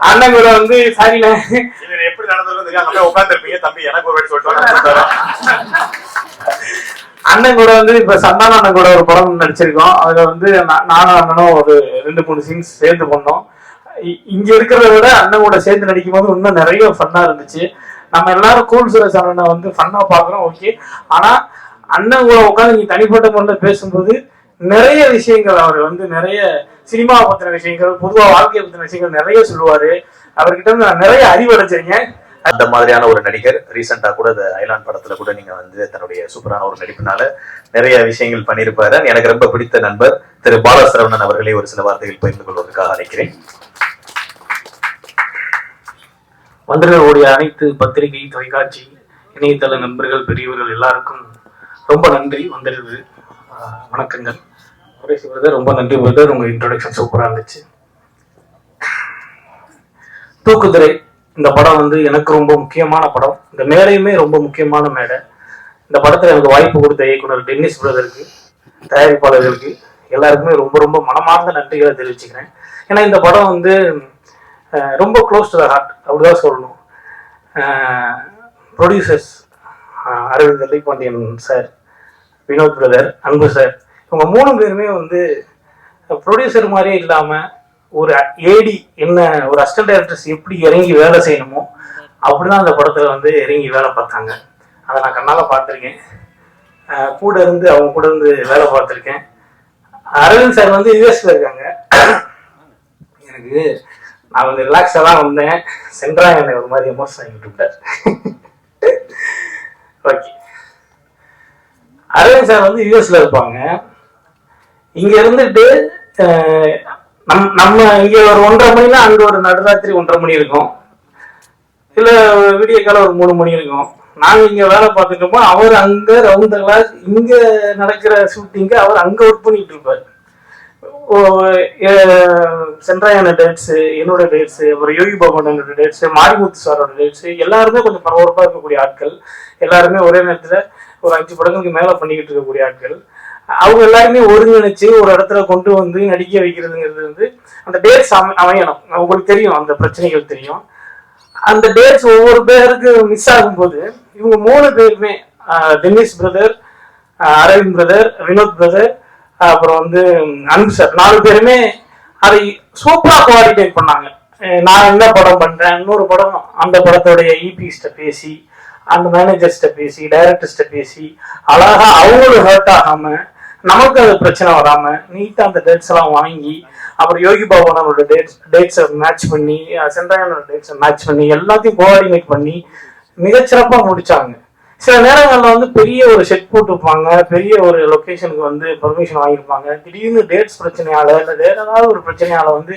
அண்ணன் கூட வந்து சாரிண்ணே இது எப்படி நடந்திருக்கும் அங்க உட்கார்ந்து இருப்பீங்க தம்பி எனக்கு ஒரு சொல்லிட்டு அண்ணன் கூட வந்து இப்ப சந்தான அண்ணன் கூட ஒரு படம் நடிச்சிருக்கோம். அதுல வந்து நானும் அண்ணனும் ஒரு ரெண்டு மூணு சீன்ஸ் சேர்ந்து பண்ணோம். இங்க இருக்கிறத விட அண்ணன் கூட சேர்ந்து நடிக்கும் போது இன்னும் நிறைய ஃபன்னா இருந்துச்சு. நம்ம எல்லாரும் கூல் சுரேஷ் அண்ணனை வந்து ஃபன்னா பாக்குறோம் ஓகே ஆனா அண்ணன் கூட உட்காந்து நீ தனிப்பட்ட முறையில் பேசும்போது நிறைய விஷயங்கள் அவர் வந்து நிறைய சினிமா பத்தின விஷயங்கள் பொதுவா வாழ்க்கையை பத்தின விஷயங்கள் நிறைய சொல்லுவாரு. அவர்கிட்ட இருந்து நான் நிறைய அறிவடைச்சிருக்கேன் அந்த மாதிரியான ஒரு நடிகர் ரீசெண்டா கூட இந்த ஐலாண்ட் படத்துல கூட நீங்க வந்து தன்னுடைய சூப்பரான ஒரு நடிப்பினால நிறைய விஷயங்கள் பண்ணியிருப்பாரு. எனக்கு ரொம்ப பிடித்த நண்பர் திரு பாலசரவணன் அவர்களை ஒரு சில வார்த்தைகள் பகிர்ந்து கொள்வதற்காக அழைக்கிறேன். மந்திரர்களுடைய அனைத்து பத்திரிகை தொலைக்காட்சி இணையதள நண்பர்கள் பெரியவர்கள் எல்லாருக்கும் ரொம்ப நன்றி. வந்திருது வணக்கங்கள். சுரேஷ் பிரதர் ரொம்ப நன்றி பிரதர் உங்க இன்ட்ரோடக்ஷன் சூப்பரா இருந்துச்சு. தூக்குதிரை இந்த படம் வந்து எனக்கு ரொம்ப முக்கியமான படம். இந்த மேடையுமே ரொம்ப முக்கியமான மேடை. இந்த படத்துல எனக்கு வாய்ப்பு கொடுத்த இயக்குனர் டென்னிஸ் பிரதருக்கு தயாரிப்பாளர்களுக்கு எல்லாருக்குமே ரொம்ப ரொம்ப மனமார்ந்த நன்றிகளை தெரிவிச்சுக்கிறேன். ஏன்னா இந்த படம் வந்து ரொம்ப க்ளோஸ் டு த ஹார்ட் அப்படிதான் சொல்லணும். Producers Aravind Vellaipandiyan sir Vinod brother Anbu sir இவங்க மூணு பேருமே வந்து ப்ரொடியூசர் மாதிரியே இல்லாமல் ஒரு ஏடி என்ன ஒரு அசிஸ்டன்ட் டைரக்டர்ஸ் எப்படி இறங்கி வேலை செய்யணுமோ அப்படிதான் அந்த படத்தில் வந்து இறங்கி வேலை பார்த்தாங்க. அதை நான் கண்ணால் பார்த்துருக்கேன். கூட இருந்து அவங்க கூட இருந்து வேலை பார்த்துருக்கேன். அரவிந்த் சார் வந்து யூஎஸ்ல இருக்காங்க. எனக்கு நான் வந்து ரிலாக்ஸாக தான் வந்தேன். சென்ட்ரா என்னை ஒரு மாதிரி எமோஷன் ஆகிட்டு இருந்தார் ஓகே அரவிந்த் சார் வந்து யூஎஸ்ல இருப்பாங்க. இங்க இருந்துட்டு நம் நம்ம இங்க ஒரு ஒன்றரை மணினா அங்க ஒரு நடுராத்திரி ஒன்றரை மணி இருக்கும். இல்ல விடிய காலம் ஒரு மூணு மணி இருக்கும். நாங்க இங்க வேலை பார்த்துட்டோமோ அவர் அங்க ரவுண்ட் கிளாஸ் இங்க நடக்கிற ஷூட்டிங்க அவர் அங்க ஒர்க் பண்ணிட்டு இருப்பாரு. ஓ, சென்ட்ராயான டேட்ஸ் என்னோட டேட்ஸ் அப்புறம் யோகி பகவானோட டேட்ஸ் மாரிமுத்து சாரோட டேட்ஸ் எல்லாருமே கொஞ்சம் பரபரப்பா இருக்கக்கூடிய ஆட்கள். எல்லாருமே ஒரே நேரத்துல ஒரு அஞ்சு படங்களுக்கு மேல பண்ணிக்கிட்டு இருக்கக்கூடிய ஆட்கள். அவங்க எல்லாருமே ஒருங்கிணைச்சு ஒரு இடத்துல கொண்டு வந்து நடிக்க வைக்கிறதுங்கிறது வந்து அந்த டேட்ஸ் அமையணும். அவங்களுக்கு தெரியும் அந்த பிரச்சனைகள் தெரியும். அந்த டேட்ஸ் ஒவ்வொரு பேருக்கு மிஸ் ஆகும்போது இவங்க மூணு பேருமே Dinesh Dennis brother Aravind brother Vinod brother அப்புறம் வந்து அன்பு சார் நாலு பேருமே அதை சூப்பரா கோஆர்டினேட் பண்ணாங்க. நான் என்ன படம் பண்றேன் இன்னொரு படம் அந்த படத்தோடைய இபிஸ்ட பேசி அந்த மேனேஜர்ஸ்ட பேசி டைரக்டர்ஸ்ட பேசி அழகா அவங்களும் ஹர்ட் ஆகாம நமக்கு அது பிரச்சனை வராம நீட்டா அந்த டேட்ஸ் எல்லாம் வாங்கி அப்புறம் யோகி பாபனோட டேட்ஸ் டேட்ஸை மேட்ச் பண்ணி சென்ட்ராயனோட டேட்ஸை மேட்ச் பண்ணி எல்லாத்தையும் கோஆர்டினேட் பண்ணி மிகச்சிறப்பாக முடிச்சாங்க. சில நேரங்களில் வந்து பெரிய ஒரு செட் போட்டுருப்பாங்க பெரிய ஒரு லொகேஷனுக்கு வந்து பர்மிஷன் வாங்கியிருப்பாங்க. திடீர்னு டேட்ஸ் பிரச்சனையால இல்லை வேற ஏதாவது ஒரு பிரச்சனையால வந்து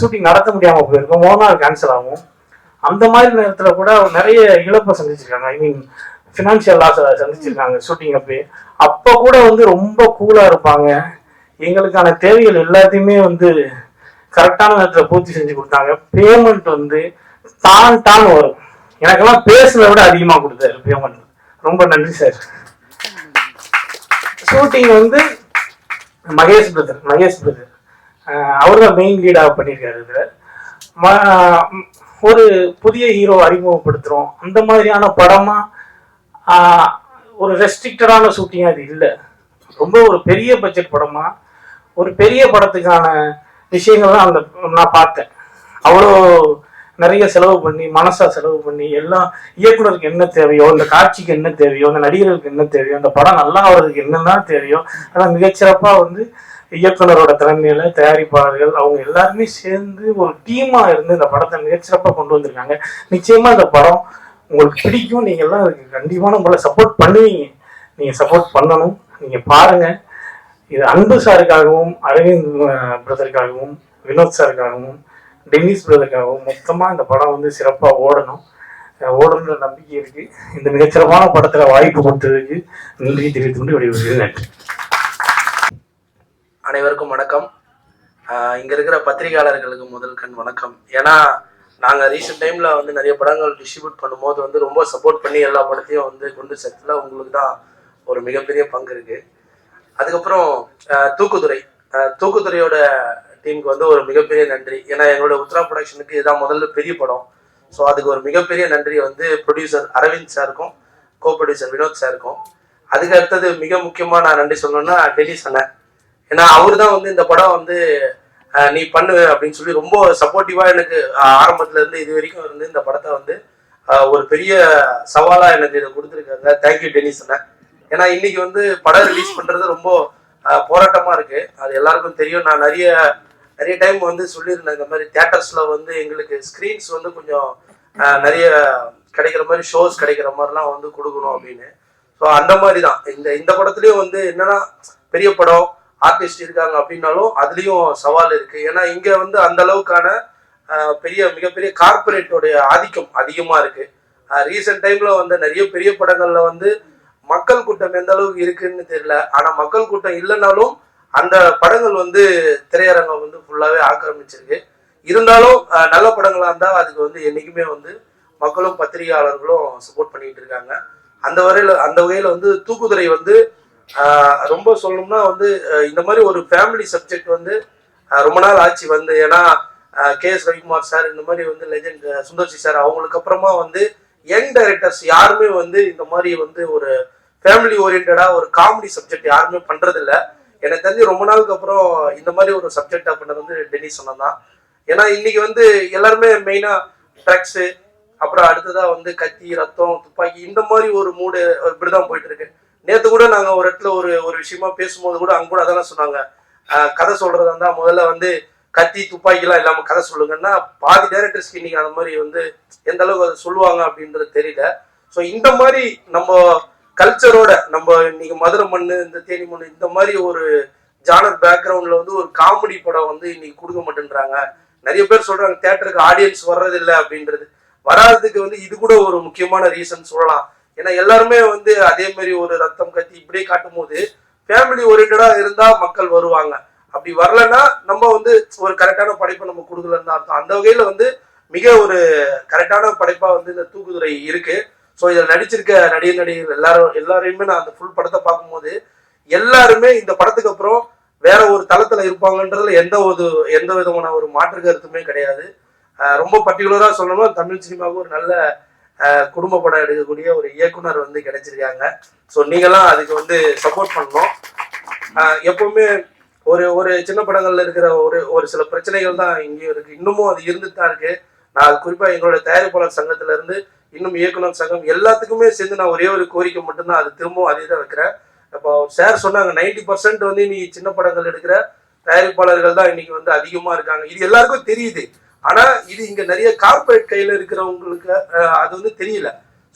ஷூட்டிங் நடத்த முடியாமல் போயிருக்கும். மூணு நாள் கேன்சல் ஆகும். அந்த மாதிரி நேரத்தில் கூட நிறைய இழப்பை சந்திச்சிருக்காங்க. ஐ மீன் ஃபினான்ஷியல் லாஸ் சந்திச்சிருக்காங்க ஷூட்டிங் அப்பயே அப்போ கூட வந்து ரொம்ப கூலா இருப்பாங்க. எங்களுக்கான தேவைகள் எல்லாத்தையுமே வந்து கரெக்டான நேரத்தில் பூர்த்தி செஞ்சு கொடுத்தாங்க. பேமெண்ட் வந்து தான் தான் வரும். எனக்கெல்லாம் பேசுனதை விட அதிகமா கொடுத்தாரு பேமெண்ட் ரொம்ப நன்றி சார் ஷூட்டிங் வந்து மகேஷ் பிரதர் மகேஷ் பிரதர் அவர் தான் மெயின் லீடாக பண்ணியிருக்காரு இதில் ஒரு புதிய ஹீரோ அறிமுகப்படுத்துறோம். அந்த மாதிரியான படமா ஒரு ரெஸ்ட்ரிக்டடான ஷூட்டிங் அது இல்லை. ரொம்ப ஒரு பெரிய பட்ஜெட் படமா ஒரு பெரிய படத்துக்கான விஷயங்கள் தான் அந்த நான் பார்த்தேன். அவ்வளோ நிறைய செலவு பண்ணி மனசா செலவு பண்ணி எல்லாம் இயக்குனருக்கு என்ன தேவையோ இந்த காட்சிக்கு என்ன தேவையோ இந்த நடிகர்களுக்கு என்ன தேவையோ அந்த படம் நல்லா ஆகிறதுக்கு என்னென்ன தேவையோ ஆனால் மிகச்சிறப்பா வந்து இயக்குனரோட திறமையில தயாரிப்பாளர்கள் அவங்க எல்லாருமே சேர்ந்து ஒரு டீமா இருந்து இந்த படத்தை மிகச்சிறப்பா கொண்டு வந்திருக்காங்க. நிச்சயமா இந்த படம் உங்களுக்கு பிடிக்கும் நீங்க எல்லாம் அதுக்கு கண்டிப்பான உங்களை சப்போர்ட் பண்ணுவீங்க. நீங்க சப்போர்ட் பண்ணணும். நீங்க பாருங்க. இது அன்பு சாருக்காகவும் அரவிந்த் பிரதருக்காகவும் வினோத் சாருக்காகவும் டென்னிஸ் பிரதருக்காகவும் மொத்தமா இந்த படம் வந்து சிறப்பா ஓடணும். ஓடணுன்ற நம்பிக்கை இருக்கு. இந்த மிகச்சிறப்பான படத்துல வாய்ப்பு கொடுத்ததுக்கு நன்றி தெரிவித்து கொண்டு விடைபெறுகிறேன். நன்றி. அனைவருக்கும் வணக்கம். இங்க இருக்கிற பத்திரிகையாளர்களுக்கு முதல் கண் வணக்கம். ஏன்னா நாங்கள் ரீசெண்ட் டைமில் வந்து நிறைய படங்கள் டிஸ்ட்ரிபியூட் பண்ணும்போது வந்து ரொம்ப சப்போர்ட் பண்ணி எல்லா படத்தையும் வந்து கொண்டு சேர்த்துல உங்களுக்கு தான் ஒரு மிகப்பெரிய பங்கு இருக்குது அதுக்கப்புறம் தூக்குதுறை. தூக்குதுறையோட டீமுக்கு வந்து ஒரு மிகப்பெரிய நன்றி. ஏன்னா எங்களோட உத்ரா ப்ரொடக்ஷனுக்கு இதுதான் முதல்ல பெரிய படம். ஸோ அதுக்கு ஒரு மிகப்பெரிய நன்றி வந்து ப்ரொடியூசர் அரவிந்த் சாருக்கும் கோ ப்ரொடியூசர் வினோத் சாருக்கும். அதுக்கு அடுத்தது மிக முக்கியமாக நான் நன்றி சொல்லணும்னா டெலிஸ் அண்ணன். ஏன்னா அவர் தான் வந்து இந்த படம் வந்து நீ பண்ணு அப்படின்னு சொல்லி ரொம்ப சப்போர்ட்டிவாக எனக்கு ஆரம்பத்துல இருந்து இது வரைக்கும் இருந்து இந்த படத்தை வந்து ஒரு பெரிய சவாலாக எனக்கு இதை கொடுத்துருக்காங்க. தேங்க்யூ டெனிஸ் அண்ணா. ஏன்னா இன்னைக்கு வந்து படம் ரிலீஸ் பண்றது ரொம்ப போராட்டமாக போராட்டமா இருக்கு. அது எல்லாருக்கும் தெரியும். நான் நிறைய நிறைய டைம் வந்து சொல்லியிருந்தேன். இந்த மாதிரி தியேட்டர்ஸ்ல வந்து எங்களுக்கு ஸ்க்ரீன்ஸ் வந்து கொஞ்சம் நிறைய கிடைக்கிற மாதிரி ஷோஸ் கிடைக்கிற மாதிரிலாம் வந்து கொடுக்கணும் அப்படின்னு. ஸோ அந்த மாதிரி தான் இந்த இந்த படத்துலயும் வந்து என்னன்னா பெரிய படம் ஆர்டிஸ்ட் இருக்காங்க அப்படின்னாலும் அதுலேயும் சவால் இருக்குது ஏன்னா இங்கே வந்து அந்த அளவுக்கான பெரிய மிகப்பெரிய கார்பரேட்டோடைய ஆதிக்கம் அதிகமாக இருக்குது ரீசெண்ட் டைமில் வந்து நிறைய பெரிய படங்களில் வந்து மக்கள் கூட்டம் எந்த அளவுக்கு இருக்குன்னு தெரியல. ஆனால் மக்கள் கூட்டம் இல்லைனாலும் அந்த படங்கள் வந்து திரையரங்கம் வந்து ஃபுல்லாகவே ஆக்கிரமிச்சிருக்கு. இருந்தாலும் நல்ல படங்களாக இருந்தால் அதுக்கு வந்து என்றைக்குமே வந்து மக்களும் பத்திரிகையாளர்களும் சப்போர்ட் பண்ணிட்டு இருக்காங்க. அந்த வரையில் அந்த வகையில் வந்து தூக்குதுறை வந்து ரொம்ப சொல்லணும்னா வந்து இந்த மாதிரி ஒரு ஃபேமிலி சப்ஜெக்ட் வந்து ரொம்ப நாள் ஆச்சு வந்து. ஏன்னா கே எஸ் ரவிக்குமார் சார் இந்த மாதிரி வந்து லெஜெண்ட் சுந்தர்சி சார் அவங்களுக்கு அப்புறமா வந்து யங் டைரக்டர்ஸ் யாருமே வந்து இந்த மாதிரி வந்து ஒரு ஃபேமிலி ஓரியன்டா ஒரு காமெடி சப்ஜெக்ட் யாருமே பண்றது எனக்கு தெரிஞ்சு ரொம்ப நாளுக்கு அப்புறம் இந்த மாதிரி ஒரு சப்ஜெக்டா பண்ணது வந்து டெனிஸ் சொன்னதான் ஏன்னா இன்னைக்கு வந்து எல்லாருமே மெயினா ட்ரக்ஸு அப்புறம் அடுத்ததா வந்து கத்தி ரத்தம் துப்பாக்கி இந்த மாதிரி ஒரு மூடு இப்படிதான் போயிட்டு இருக்கு. நேற்று கூட நாங்கள் ஒரு இடத்துல ஒரு ஒரு விஷயமா பேசும்போது கூட அங்க கூட அதான சொன்னாங்க. கதை சொல்றதா இருந்தா முதல்ல வந்து கத்தி துப்பாக்கிலாம் இல்லாமல் கதை சொல்லுங்கன்னா பாதி டேரக்டர்ஸ்க்கு இன்னைக்கு அந்த மாதிரி வந்து எந்த அளவுக்கு அதை சொல்லுவாங்க அப்படின்றது தெரியல. ஸோ இந்த மாதிரி நம்ம கல்ச்சரோட நம்ம இன்னைக்கு மதுரை மண்ணு இந்த தேனி மண்ணு இந்த மாதிரி ஒரு ஜானர் பேக்ரவுண்ட்ல வந்து ஒரு காமெடி படம் வந்து இன்னைக்கு கொடுக்க மாட்டேன்றாங்க. நிறைய பேர் சொல்றாங்க தேட்டருக்கு ஆடியன்ஸ் வர்றதில்லை அப்படின்றது. வராததுக்கு வந்து இது கூட ஒரு முக்கியமான ரீசன் சொல்லலாம். ஏன்னா எல்லாருமே வந்து அதே மாதிரி ஒரு ரத்தம் கத்தி இப்படியே காட்டும் போது ஃபேமிலி ஓரியன்டா இருந்தா மக்கள் வருவாங்க. அப்படி வரலன்னா நம்ம வந்து ஒரு கரெக்டான படைப்பை நம்ம கொடுக்கலன்னு தான் அர்த்தம். அந்த வகையில வந்து மிக ஒரு கரெக்டான படைப்பா வந்து இந்த தூக்குதுறை இருக்கு. ஸோ இதில் நடிச்சிருக்க நடிகர் நடிகர் எல்லாரும் எல்லாரையுமே நான் அந்த ஃபுல் படத்தை பார்க்கும்போது எல்லாருமே இந்த படத்துக்கு அப்புறம் வேற ஒரு தளத்துல இருப்பாங்கன்றதுல எந்த ஒரு எந்த விதமான ஒரு மாற்று கருத்துமே கிடையாது. ரொம்ப பர்டிகுலரா சொல்லணும்னா தமிழ் சினிமாவுக்கு ஒரு நல்ல குடும்ப படம் எடுக்கக்கூடிய ஒரு இயக்குனர் வந்து கிடைச்சிருக்காங்க. ஸோ நீங்களாம் அதுக்கு வந்து சப்போர்ட் பண்ணணும். எப்பவுமே ஒரு ஒரு சின்ன படங்கள்ல இருக்கிற ஒரு ஒரு சில பிரச்சனைகள் தான் இங்கேயும் இருக்கு. இன்னமும் அது இருந்துட்டு தான் இருக்கு. நான் அது குறிப்பா எங்களோட தயாரிப்பாளர் சங்கத்துல இருந்து இன்னும் இயக்குனர் சங்கம் எல்லாத்துக்குமே சேர்ந்து நான் ஒரே ஒரு கோரிக்கை மட்டும்தான் அது திரும்பவும் அதே தான் வைக்கிறேன். இப்போ சார் சொன்னாங்க நைன்டி பர்சன்ட் வந்து நீ சின்ன படங்கள் எடுக்கிற தயாரிப்பாளர்கள் தான் இன்னைக்கு வந்து அதிகமா இருக்காங்க. இது எல்லாருக்கும் தெரியுது. ஆனா இது இங்க நிறைய கார்பரேட் கையில இருக்கிறவங்களுக்கு அது வந்து தெரியல.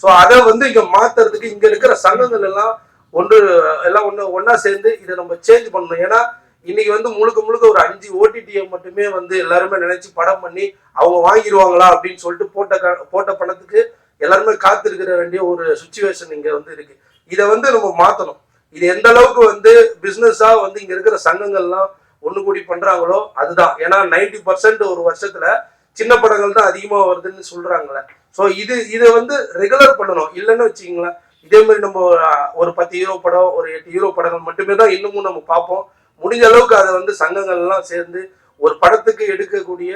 ஸோ அதை வந்து இங்க மாத்துறதுக்கு இங்க இருக்கிற சங்கங்கள் எல்லாம் ஒன்று எல்லாம் ஒண்ணு ஒன்னா சேர்ந்து இதை நம்ம சேஞ்ச் பண்ணணும். ஏன்னா இன்னைக்கு வந்து முழுக்க முழுக்க ஒரு அஞ்சு ஓடிடியை மட்டுமே வந்து எல்லாருமே நினைச்சு படம் பண்ணி அவங்க வாங்கிடுவாங்களா அப்படின்னு சொல்லிட்டு போட்ட க- போட்ட பணத்துக்கு எல்லாருமே காத்திருக்கிற வேண்டிய ஒரு சுச்சுவேஷன் இங்க வந்து இருக்கு. இதை வந்து நம்ம மாத்தணும். இது எந்த அளவுக்கு வந்து பிசினஸா வந்து இங்க இருக்கிற சங்கங்கள்லாம் ஒன்று கூடி பண்றாங்களோ அதுதான். ஏன்னா நைன்டி பர்சன்ட் ஒரு வருஷத்துல சின்ன படங்கள் தான் அதிகமாக வருதுன்னு சொல்றாங்களே ஸோ இது இதை வந்து ரெகுலர் பண்ணணும். இல்லைன்னு வச்சுங்களேன் இதே மாதிரி நம்ம ஒரு பத்து ஹீரோ படம் ஒரு எட்டு ஹீரோ படங்கள் மட்டுமே தான் இன்னமும் நம்ம பார்ப்போம். முடிஞ்ச அளவுக்கு அதை வந்து சங்கங்கள்லாம் சேர்ந்து ஒரு படத்துக்கு எடுக்கக்கூடிய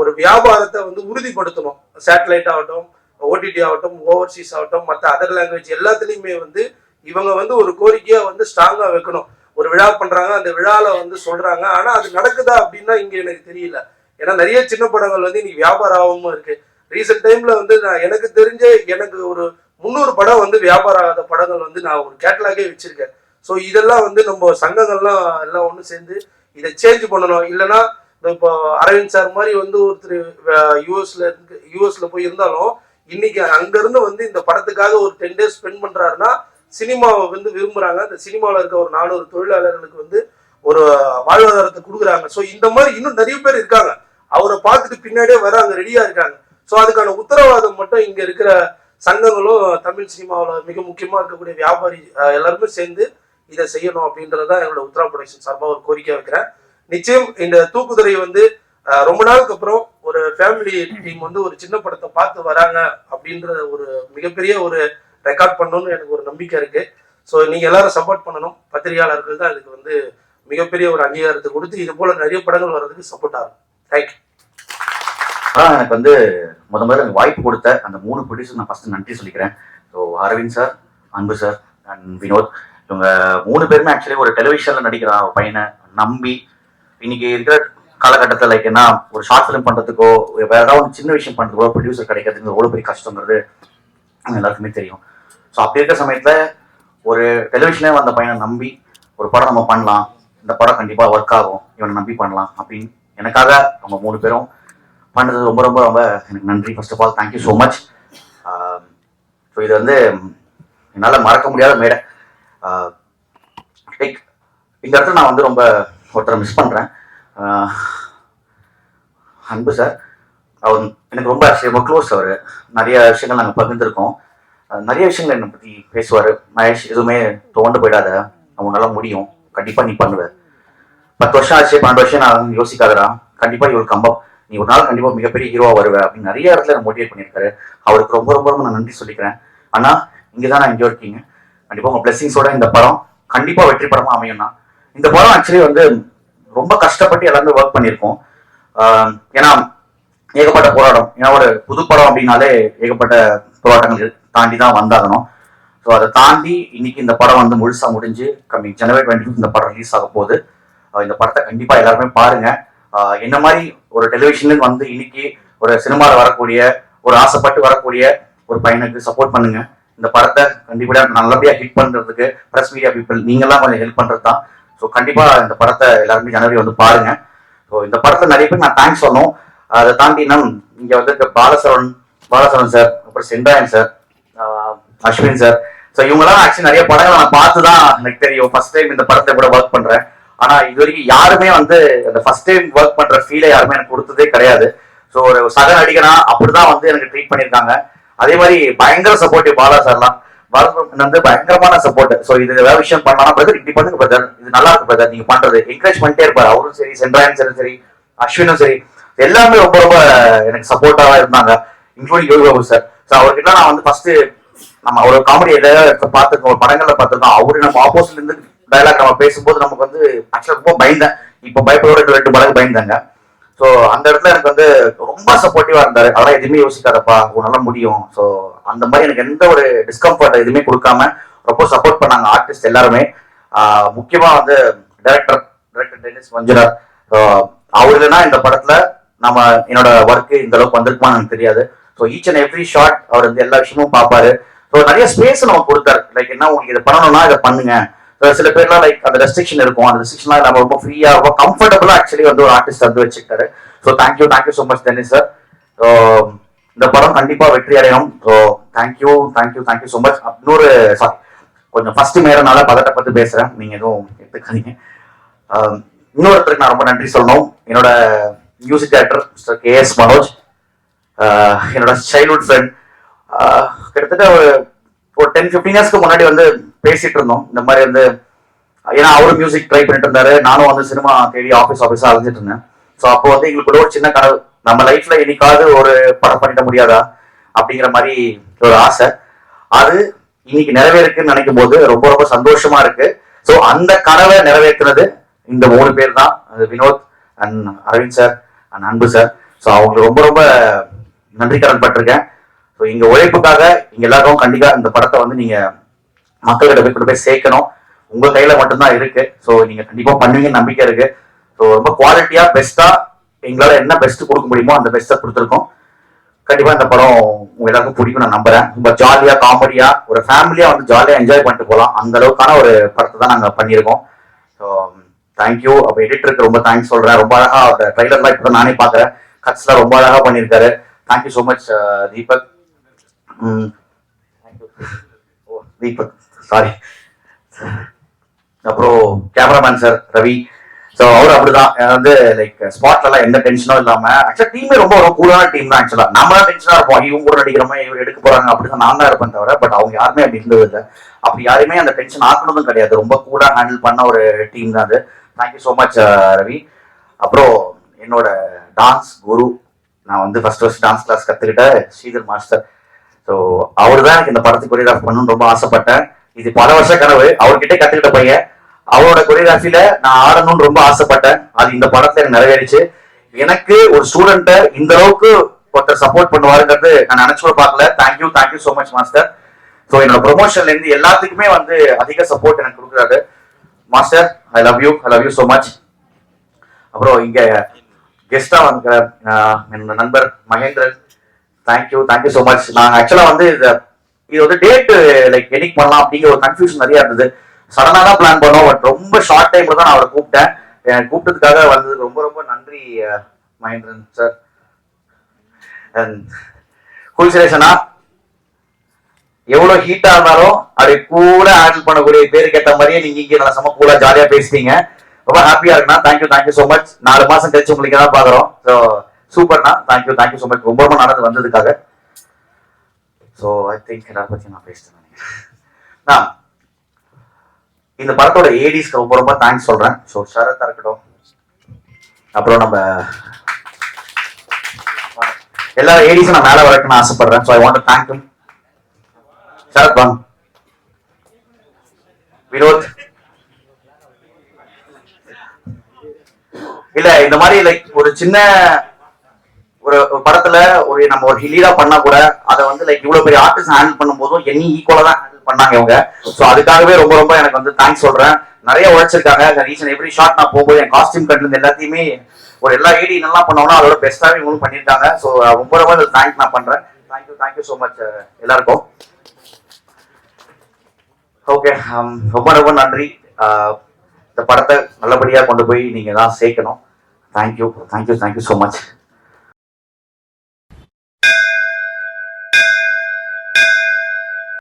ஒரு வியாபாரத்தை வந்து உறுதிப்படுத்தணும். சேட்டலைட் ஆகட்டும் ஓடிடி ஆகட்டும் ஓவர்சீஸ் ஆகட்டும் மற்ற அதர் லாங்குவேஜ் எல்லாத்துலேயுமே வந்து இவங்க வந்து ஒரு கோரிக்கையாக வந்து ஸ்ட்ராங்காக வைக்கணும். ஒரு விழா பண்றாங்க அந்த விழால வந்து சொல்றாங்க. ஆனா அது நடக்குதா அப்படின்னா இங்க எனக்கு தெரியல. ஏன்னா நிறைய சின்ன படங்கள் வந்து இன்னைக்கு வியாபாரமும் இருக்கு. ரீசெண்ட் டைம்ல வந்து நான் எனக்கு தெரிஞ்ச எனக்கு ஒரு முந்நூறு படம் வந்து வியாபாரம் ஆகாத படங்கள் வந்து நான் ஒரு கேட்டலாகே வச்சிருக்கேன். ஸோ இதெல்லாம் வந்து நம்ம சங்கங்கள்லாம் எல்லாம் ஒன்று சேர்ந்து இதை சேஞ்ச் பண்ணணும். இல்லைன்னா இப்போ அரவிந்த் சார் மாதிரி வந்து ஒருத்தர் யூஎஸ்ல இருக்கு யூஎஸ்ல போய் இருந்தாலும் இன்னைக்கு அங்கிருந்து வந்து இந்த படத்துக்காக ஒரு டென் டேஸ் ஸ்பெண்ட் பண்றாருன்னா சினிமாவை வந்து விரும்புகிறாங்க அந்த சினிமாவில் இருக்க ஒரு நானூறு தொழிலாளர்களுக்கு வந்து ஒரு வாழ்வாதாரத்தை கொடுக்குறாங்க. ஸோ இந்த மாதிரி இன்னும் நிறைய பேர் இருக்காங்க. அவரை பார்த்துட்டு பின்னாடியே வராங்க ரெடியா இருக்காங்க. ஸோ அதுக்கான உத்தரவாதம் மட்டும் இங்க இருக்கிற சங்கங்களும் தமிழ் சினிமாவில் மிக முக்கியமாக இருக்கக்கூடிய வியாபாரி எல்லாருமே சேர்ந்து இதை செய்யணும் அப்படின்றதான் என்னோட உத்தரா ப்ரொடக்ஷன் சார்பாக ஒரு கோரிக்கை வைக்கிறேன். நிச்சயம் இந்த தூக்குதுறை வந்து ரொம்ப நாளுக்கு அப்புறம் ஒரு ஃபேமிலி டீம் வந்து ஒரு சின்ன படத்தை பார்த்து வராங்க அப்படின்ற ஒரு மிகப்பெரிய ஒரு ரெக்கார்ட் பண்ணணும்னு எனக்கு ஒரு நம்பிக்கை இருக்கு. ஸோ நீங்க எல்லாரும் சப்போர்ட் பண்ணணும். பத்திரிகையாளர்கள் தான் இதுக்கு வந்து மிகப்பெரிய ஒரு அங்கீகாரத்தை கொடுத்து இது போல நிறைய படங்கள் வர்றதுக்கு சப்போர்ட் ஆகும். தேங்க்யூ ஆனால் எனக்கு வந்து முத முதல்ல எனக்கு வாய்ப்பு கொடுத்த அந்த மூணு ப்ரொடியூசர் நான் ஃபஸ்ட்டு நன்றி சொல்லிக்கிறேன். So Aravind sir Anbu sir and Vinod. இவங்க மூணு பேருமே ஆக்சுவலி ஒரு டெலிவிஷன்ல நடிக்கிற ஒரு பையனை நம்பி இன்னைக்கு இருக்கிற காலகட்டத்தில் லைக் என்ன ஒரு ஷார்ட் ஃபிலிம் பண்ணுறதுக்கோ வேற ஏதாவது ஒரு சின்ன விஷயம் பண்ணுறதுக்கோ ப்ரொடியூசர் கிடைக்கிறதுக்கு எவ்வளோ பெரிய கஷ்டங்கிறது எல்லாருக்குமே தெரியும். ஸோ அப்படி இருக்கிற சமயத்தில் ஒரு டெலிவிஷனே வந்த பையனை நம்பி ஒரு படம் நம்ம பண்ணலாம். இந்த படம் கண்டிப்பாக ஒர்க் ஆகும். இவனை நம்பி பண்ணலாம் அப்படின்னு எனக்காக அவங்க மூணு பேரும் பண்ணது ரொம்ப ரொம்ப ரொம்ப எனக்கு நன்றி. First of all thank you so much so இது வந்து என்னால் மறக்க முடியாத மேடை. Uh, லைக் இந்த இடத்துல நான் வந்து ரொம்ப ஒருத்தரை மிஸ் பண்ணுறேன் uh, அன்பு சார் அவர் எனக்கு ரொம்ப ரொம்ப க்ளோஸ் அவர். நிறைய விஷயங்கள் நாங்கள் பகிர்ந்துருக்கோம். நிறைய விஷயங்கள் என்னை பற்றி பேசுவார். மகேஷ் எதுவுமே துவண்டு போயிடாத. உன்னால முடியும். கண்டிப்பாக நீ பண்ணுவ. பத்து வருஷம் ஆச்சு பன்னெண்டு வருஷம் நான் யோசிக்காதடா. கண்டிப்பாக இவள் கம்பம் நீ ஒரு நாள் கண்டிப்பாக மிகப்பெரிய ஹீரோவா வருவ அப்படின்னு நிறைய இடத்துல மோட்டிவேட் பண்ணியிருக்காரு. அவருக்கு ரொம்ப ரொம்ப ரொம்ப நான் நன்றி சொல்லிக்கிறேன். அண்ணா இங்கே தான் நான் இங்கே இருக்கீங்க. கண்டிப்பாக உங்கள் பிளெஸிங்ஸோட இந்த படம் கண்டிப்பாக வெற்றி படமா அமையும்னா இந்த படம் ஆக்சுவலி வந்து ரொம்ப கஷ்டப்பட்டு எல்லாருமே ஒர்க் பண்ணியிருக்கோம். ஆஹ் ஏன்னா ஏகப்பட்ட போராட்டம். ஏன்னா ஒரு புது படம் அப்படின்னாலே ஏகப்பட்ட போராட்டங்கள் தாண்டி தான் வந்தாகணும். ஸோ அதை தாண்டி இன்னைக்கு இந்த படம் வந்து முழுசா முடிஞ்சு கம்மி ஜனவரி டுவெண்ட்டி இந்த படம் ரிலீஸ் ஆக போகுது. இந்த படத்தை கண்டிப்பா எல்லாருமே பாருங்க. என்ன மாதிரி ஒரு டெலிவிஷன்ல வந்து இன்னைக்கு ஒரு சினிமாவில் வரக்கூடிய ஒரு ஆசைப்பட்டு வரக்கூடிய ஒரு பையனுக்கு சப்போர்ட் பண்ணுங்க. இந்த படத்தை கண்டிப்பா நல்லபடியா ஹிட் பண்றதுக்கு பிரஸ் மீடியா பீப்புள் நீங்கெல்லாம் கொஞ்சம் ஹெல்ப் பண்றது தான் ஸோ கண்டிப்பா இந்த படத்தை எல்லாருமே ஜனவரி வந்து பாருங்க. ஸோ இந்த படத்தை நிறைய பேர் நான் தேங்க்ஸ் சொன்னோம் அதை தாண்டி நம் இங்க வந்து பாலசரவன் பாலசரவன் சார் அப்புறம் Sendrayan sir Ashwin sir. So இவங்களாம் ஆக்சுவலி நிறைய படங்களை நான் பார்த்து தான் எனக்கு தெரியும். ஃபர்ஸ்ட் டைம் இந்த படத்தை கூட ஒர்க் பண்றேன். ஆனா இது வரைக்கும் யாருமே வந்து அந்த ஃபர்ஸ்ட் டைம் ஒர்க் பண்ற ஃபீலை யாருமே எனக்கு கொடுத்ததே கிடையாது. ஸோ ஒரு சக நடிகனா அப்படிதான் வந்து எனக்கு ட்ரீட் பண்ணியிருக்காங்க. அதே மாதிரி பயங்கர சப்போர்ட்டிவ் பாலா சார்லாம். வந்து பயங்கரமான சப்போர்ட் ஸோ இது வேற விஷயம் பண்ணலாம் பிரதர் இப்படி பண்ணுங்க பிரதர் இது நல்லா இருக்கு பிரதர் நீங்க பண்றது. என்கரேஜ் பண்ணிட்டே இருப்பாரு. அவரும் சரி சென்ட்ராயன் சரி சரி அஸ்வினும் சரி. எல்லாமே ரொம்ப ரொம்ப எனக்கு சப்போர்ட்டாவா இருந்தாங்க. Including Yogi Babu sir. So அவர்கிட்ட நான் வந்து ஃபர்ஸ்ட் நம்ம ஒரு காமெடி எதாவது பார்த்துருக்கோம் ஒரு படங்கள்ல பார்த்துருக்கோம் அவரு நம்ம ஆப்போசிட்ல இருந்து டைலாக் நம்ம பேசும்போது நமக்கு வந்து ஆக்சுவலா ரொம்ப பயந்தேன். இப்போ பயப்படோட ரெண்டு ரெண்டு மடங்கு பயந்தாங்க. ஸோ அந்த இடத்துல எனக்கு வந்து ரொம்ப சப்போர்ட்டிவா இருந்தாரு. அதெல்லாம் எதுவுமே யோசிக்காதப்பா உன்னால முடியும். ஸோ அந்த மாதிரி எனக்கு எந்த ஒரு டிஸ்கம்ஃபர்ட் எதுவுமே கொடுக்காம ரொம்ப சப்போர்ட் பண்ணாங்க ஆர்டிஸ்ட் எல்லாருமே. முக்கியமா வந்து டைரக்டர் டைரக்டர் டெனிஸ் மஞ்சுரா ஸோ அவர் இல்லைன்னா இந்த படத்துல நம்ம என்னோட ஒர்க் இந்த அளவுக்கு வந்திருக்குமான்னு எனக்கு தெரியாது. So each and every shot அவர் வந்து எல்லா விஷயமும் பார்ப்பாரு. நிறைய ஸ்பேஸ் நம்ம கொடுத்தாரு லைக் என்ன உங்களுக்கு இதை பண்ணணும்னா இதை பண்ணுங்க. சில பேர்லாம் லைக் அந்த ரெஸ்ட்ரிக்ஷன் இருக்கும். அந்த ரெஸ்ட்ரிக்ஷன்லாம் நம்ம ரொம்ப ஃப்ரீயா ரொம்ப கம்ஃபர்டபுளா ஆக்சுவலி வந்து ஒரு ஆர்டிஸ்ட் வந்து வச்சுக்கிட்டாரு so thank you thank you so much Dennis sir so இந்த படம் கண்டிப்பா வெற்றி அடையும். So thank you thank you thank you so much இன்னொரு சாரி கொஞ்சம் ஃபர்ஸ்ட் மேரனால பதட்டப்பட்டு பேசுறேன். நீங்க எதுவும் எடுத்துக்காதீங்க. Um, இன்னொருத்தருக்கு நான் ரொம்ப நன்றி சொல்லணும். என்னோட music director mister K S Manoj என்னோட சைல்ட்ஹுட் ஃப்ரெண்ட் கிட்டத்தட்ட ஒரு ஒரு டென் ஃபிஃப்டீன் இயர்ஸ்க்கு முன்னாடி வந்து பேசிட்டு இருந்தோம் இந்த மாதிரி வந்து ஏன்னா அவரும் மியூசிக் ட்ரை பண்ணிட்டு இருந்தாரு. நானும் வந்து சினிமா தேடி ஆஃபீஸ் ஆஃபீஸாக அலைஞ்சிட்டு இருந்தேன். ஸோ அப்போ வந்து எங்களுக்குள்ள ஒரு சின்ன கனவு. நம்ம லைஃப்ல இன்னைக்காவது ஒரு படம் பண்ணிட முடியாதா? அப்படிங்கிற மாதிரி ஒரு ஆசை. அது இன்னைக்கு நிறைவேறுக்குன்னு நினைக்கும் போது ரொம்ப ரொம்ப சந்தோஷமா இருக்கு. ஸோ அந்த கனவை நிறைவேற்றினது இந்த மூணு பேர் தான். Vinod and Aravind sir and Anbu sir so அவங்களுக்கு ரொம்ப ரொம்ப நன்றி கடன் பட்டிருக்கேன். ஸோ இங்க உழைப்புக்காக இங்க எல்லாரும் கண்டிப்பா இந்த படத்தை வந்து நீங்க மக்கள்கிட்ட போய் கொண்டு போய் சேர்க்கணும். உங்க கையில மட்டும்தான் இருக்கு. ஸோ நீங்க கண்டிப்பா பண்ணுவீங்கன்னு நம்பிக்கை இருக்கு. ஸோ ரொம்ப குவாலிட்டியா பெஸ்டா எங்களால என்ன பெஸ்ட் கொடுக்க முடியுமோ அந்த பெஸ்ட்டை கொடுத்துருக்கோம். கண்டிப்பா இந்த படம் உங்க எல்லாருக்கும் பிடிக்கும் நான் நம்புறேன். ரொம்ப ஜாலியா காமெடியா ஒரு ஃபேமிலியா வந்து ஜாலியா என்ஜாய் பண்ணிட்டு போகலாம். அந்த அளவுக்கான ஒரு படத்தை தான் நாங்க பண்ணியிருக்கோம். ஸோ தேங்க்யூ அப்போ எடிட்டருக்கு ரொம்ப தேங்க்ஸ் சொல்றேன். ரொம்ப அழகா அந்த ட்ரைலர்லாம் இப்போ நானே பாக்குறேன் கட்ஸ்லாம் ரொம்ப அழகா பண்ணியிருக்காரு. Thank you so much Deepak. Deepak sorry அப்புறம் கேமராமேன் சார் ரவி. ஸோ அவர் அப்படிதான். வந்து லைக் ஸ்பாட்லலாம் எந்த டென்ஷனும் இல்லாம ஆக்சுவலா டீமே ரொம்ப ரொம்ப கூலான டீம் தான் ஆக்சுவலா நம்ம தான் டென்ஷனா இருப்போம். இவங்க கூட நடிக்கிறோமே இவர் எடுக்க போறாங்க அப்படிதான் நான் தான் இருப்பேன் தவிர பட் அவங்க யாருமே அப்படி இருந்தது இல்லை. அப்படி யாருமே அந்த டென்ஷன் ஆக்கணும்னு கிடையாது. ரொம்ப கூலா ஹேண்டில் பண்ண ஒரு டீம் தான் அது. Thank you so much Ravi. அப்புறம் என்னோட டான்ஸ் குரு. நான் வந்து ஃபர்ஸ்ட் ஃபர்ஸ்ட் டான்ஸ் கிளாஸ் கத்துக்கிட்ட ஸ்ரீதர் மாஸ்டர். ஸோ அவர் தான் எனக்கு இந்த படத்துக்கு கொரியோகிராஃப் பண்ணணும்னு ரொம்ப ஆசைப்பட்டேன். இது பல வருஷ கனவு. அவர்கிட்ட கத்துக்கிட்ட பையன். அவரோட கொரியோகிராஃபில நான் ஆடணும்னு ரொம்ப ஆசைப்பட்டேன். அது இந்த படத்துல எனக்கு நிறைவேறிச்சு. எனக்கு ஒரு ஸ்டூடெண்ட்டை இந்த அளவுக்கு ஒருத்தர் சப்போர்ட் பண்ணுவாருங்கிறது நான் நினைச்சு கூட பார்க்கல. Thank you thank you so much master so என்னோட ப்ரொமோஷன்ல இருந்து எல்லாத்துக்குமே வந்து அதிக சப்போர்ட் எனக்கு கொடுக்குறாரு. Master I love you I love you so much அப்புறம் இங்க கெஸ்டா வந்த என்னோட நண்பர் Mahendran. Thank you thank you so much நான் ஆக்சுவலாக வந்து இது இது வந்து டேட்டு லைக் எடிட் பண்ணலாம் அப்படிங்கிற ஒரு கன்ஃபியூஷன் நிறைய இருந்தது. சடனாக தான் பிளான் பண்ணோம் பட் ரொம்ப ஷார்ட் டைமில் தான் நான் அவரை கூப்பிட்டேன். கூப்பிட்டதுக்காக வந்ததுக்கு ரொம்ப ரொம்ப நன்றி மகேந்திரன் சார் அண்ட் குல்சுரேஷனா எவ்வளவு ஹீட்டா இருந்தாலும் அப்படி கூட ஹேண்டில் பண்ணக்கூடிய பேருக்கு ஏற்ற மாதிரியே நீங்க இங்கே நல்லா செம கூட ஜாலியா பேசுறீங்க ரொம்ப ஹாப்பியா இருக்குண்ணா. தேங்க்யூ தேங்க்யூ ஸோ மச் நாலு மாசம் கழிச்சு உங்களுக்கு தான் பாக்குறோம் ஸோ சூப்பர்ண்ணா. தேங்க்யூ தேங்க்யூ ஸோ மச் ரொம்ப ரொம்ப நடந்து வந்ததுக்காக. ஸோ ஐ திங்க் எல்லாரும் பற்றி நான் பேசிட்டேன் இந்த படத்தோட ஏடிஸ்க்கு ரொம்ப ரொம்ப தேங்க்ஸ் சொல்றேன். ஸோ ஷரத்தா இருக்கட்டும். அப்புறம் நம்ம எல்லா ஏடிஸும் நான் மேல வரக்குன்னு ஆசைப்படுறேன். So I want thank you Sarath வாங்க. வினோத். இல்ல இந்த மாதிரி லைக் ஒரு சின்ன ஒரு ஒரு படத்துல ஒரு நம்ம ஒரு லீடா பண்ணா கூட அதை வந்து லைக் இவ்வளவு பெரிய ஆர்டிஸ்ட் ஹேண்டில் பண்ணும்போதும் என்னையும் ஈக்குவலா தான் ஹேண்டில் பண்ணாங்க இவங்க. சோ அதுக்காகவே ரொம்ப ரொம்ப எனக்கு வந்து தேங்க்ஸ் சொல்றேன். நிறைய உழைச்சிருக்காங்க. ரீசன் எவ்ரி ஷார்ட் நான் போகும்போது என் காஸ்டியூம் கட்ல இருந்து எல்லாத்தையுமே ஒரு எல்லா ஐடி நல்லா பண்ணோம்னா அதோட பெஸ்டாவே இவங்களும் பண்ணியிருக்காங்க. ஸோ ரொம்ப ரொம்ப தேங்க்ஸ் நான் பண்றேன். Thank you thank you so much எல்லாருக்கும். ஓகே um, ரொம்ப ரொம்ப நன்றி. Uh, இந்த படத்தை நல்லபடியாக கொண்டு போய் நீங்கள் தான் சேர்க்கணும். Thank you thank you thank you so much